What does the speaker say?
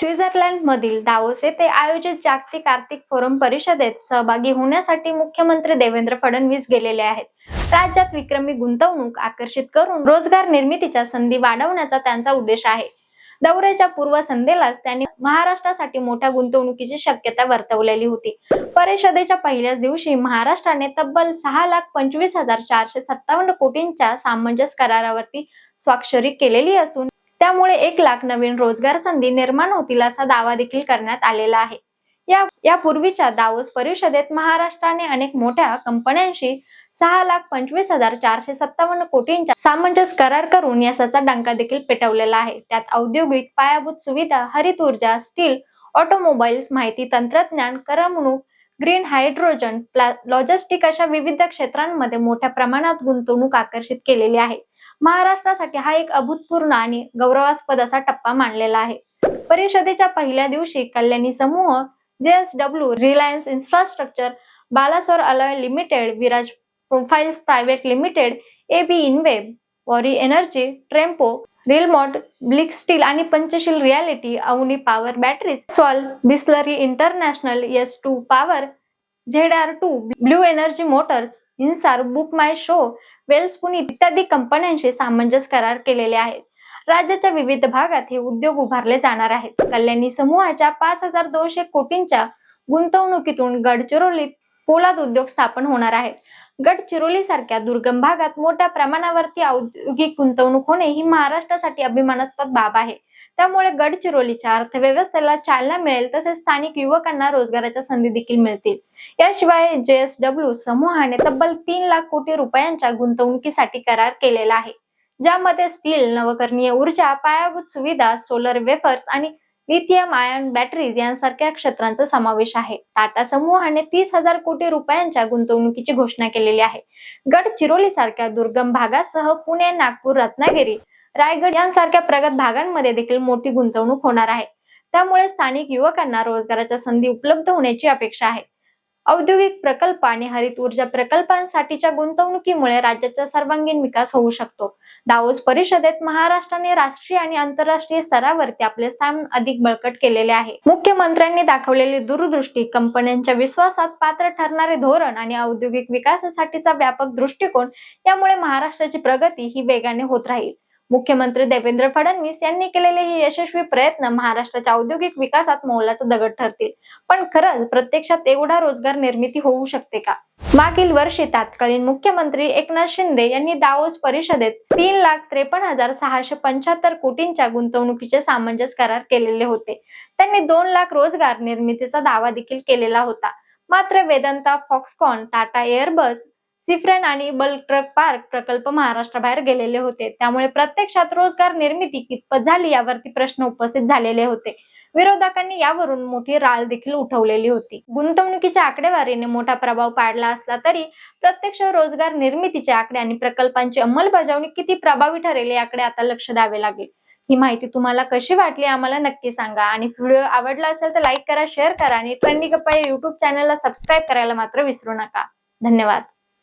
Switzerland मधील Davos येथे आयोजित जागतिक आर्थिक फोरम परिषदेत सहभागी होण्यासाठी मुख्यमंत्री देवेंद्र फडणवीस गेलेले आहेत. राज्यात विक्रमी गुंतवणूक आकर्षित करून रोजगार निर्मितीच्या संधी वाढवण्याचा त्यांचा उद्देश आहे. दौऱ्याच्या पूर्वसंध्येलाच त्यांनी महाराष्ट्रासाठी मोठ्या गुंतवणुकीची शक्यता वर्तवलेली होती. परिषदेच्या पहिल्याच दिवशी महाराष्ट्राने तब्बल सहा लाख पंचवीस हजार चारशे सत्तावन्न कोटींच्या सामंजस्य करारावरती स्वाक्षरी केलेली असून त्यामुळे एक लाख नवीन रोजगार संधी निर्माण होतील असा दावा देखील करण्यात आलेला आहे. या यापूर्वीच्या दावोस परिषदेत महाराष्ट्राने अनेक मोठ्या कंपन्यांशी सहा लाख पंचवीस हजार चारशे सत्तावन्न कोटींचा सामंजस्य करार करून यशाचा डंका देखील पेटवलेला आहे. त्यात औद्योगिक पायाभूत सुविधा हरित ऊर्जा स्टील ऑटोमोबाईल्स माहिती तंत्रज्ञान करमणूक ग्रीन हायड्रोजन लॉजिस्टिक अशा विविध क्षेत्रांमध्ये मोठ्या प्रमाणात गुंतवणूक आकर्षित केलेली आहे. महाराष्ट्रासाठी हा एक अभूतपूर्ण आणि गौरवास्पद असा टप्पा मानलेला आहे. परिषदेच्या पहिल्या दिवशी कल्याणी समूह JSW Reliance infrastructure Balasore alloy limited Viraj profiles private limited AB InBev Waaree energy ट्रेम्पो रिलमॉट ब्लिक स्टील आणि Panchshil realty Avani power batteries solve Bisleri international S two power Z R two blue energy motors इन्सार book my show Welspun इत्यादी कंपन्यांशी सामंजस्य करार केलेले आहेत. राज्याच्या विविध भागात हे उद्योग उभारले जाणार आहेत. कल्याणी समूहाच्या पाच हजार दोनशे कोटींच्या गुंतवणुकीतून गडचिरोलीत पोलाद उद्योग स्थापन होणार आहे. गडचिरोली सारख्या दुर्गम भागात मोठ्या प्रमाणावरती औद्योगिक गुंतवणूक होणे ही महाराष्ट्रासाठी अभिमानास्पद बाब आहे. त्यामुळे गडचिरोलीच्या अर्थव्यवस्थेला चालना मिळेल तसेच स्थानिक युवकांना रोजगाराच्या संधी देखील मिळतील. याशिवाय जेएसडब्ल्यू समूहाने तब्बल तीन लाख कोटी रुपयांच्या गुंतवणुकीसाठी करार केलेला आहे ज्यामध्ये स्टील नवकरणीय ऊर्जा पायाभूत सुविधा सोलर वेफर्स आणि लिथियम आयन बॅटरीज यांसारख्या क्षेत्रांचा समावेश आहे. टाटा समूहाने तीस हजार कोटी रुपयांच्या गुंतवणुकीची घोषणा केलेली आहे. गडचिरोली सारख्या दुर्गम भागासह पुणे नागपूर रत्नागिरी रायगड यांसारख्या प्रगत भागांमध्ये देखील मोठी गुंतवणूक होणार आहे. त्यामुळे स्थानिक युवकांना रोजगाराच्या संधी उपलब्ध होण्याची अपेक्षा आहे. औद्योगिक प्रकल्प आणि हरित ऊर्जा प्रकल्पांसाठीच्या गुंतवणुकीमुळे राज्याचा सर्वांगीण विकास होऊ शकतो. दावोस परिषदेत महाराष्ट्राने राष्ट्रीय आणि आंतरराष्ट्रीय स्तरावरती आपले स्थान अधिक बळकट केलेले आहे. मुख्यमंत्र्यांनी दाखवलेली दूरदृष्टी कंपन्यांच्या विश्वासात पात्र ठरणारे धोरण आणि औद्योगिक विकासासाठीचा व्यापक दृष्टिकोन यामुळे महाराष्ट्राची प्रगती ही वेगाने होत राहील. मुख्यमंत्री देवेंद्र फडणवीस यांनी केलेले हे यशस्वी प्रयत्न महाराष्ट्राच्या औद्योगिक विकासात मोलाचा दगड ठरतील. पण खरंच प्रत्यक्षात एवढा रोजगार निर्मिती होऊ शकते का? मागील वर्षी तत्कालीन मुख्यमंत्री एकनाथ शिंदे यांनी दावोस परिषदेत तीन लाख त्रेपन्न हजार सहाशे पंच्याहत्तर कोटींच्या गुंतवणुकीचे सामंजस्य करार केलेले होते. त्यांनी दोन लाख रोजगार निर्मितीचा दावा देखील केलेला होता. मात्र वेदांता फॉक्सकॉन टाटा एअरबस सिफ्रेन आणि बल्क ट्रक पार्क प्रकल्प महाराष्ट्राबाहेर गेलेले होते. त्यामुळे प्रत्यक्षात रोजगार निर्मिती कितपत झाली यावरती प्रश्न उपस्थित झालेले होते. विरोधकांनी यावरून मोठी राळ देखील उठवलेली होती. गुंतवणुकीच्या आकडेवारीने मोठा प्रभाव पाडला असला तरी प्रत्यक्ष रोजगार निर्मितीचे आकडे आणि प्रकल्पांची अंमलबजावणी किती प्रभावी ठरेल याकडे आता लक्ष द्यावे लागेल. ही माहिती तुम्हाला कशी वाटली आम्हाला नक्की सांगा आणि व्हिडिओ आवडला असेल तर लाईक करा शेअर करा आणि ट्रेंडी गप्पा या युट्यूब चॅनलला सबस्क्राईब करायला मात्र विसरू नका. धन्यवाद.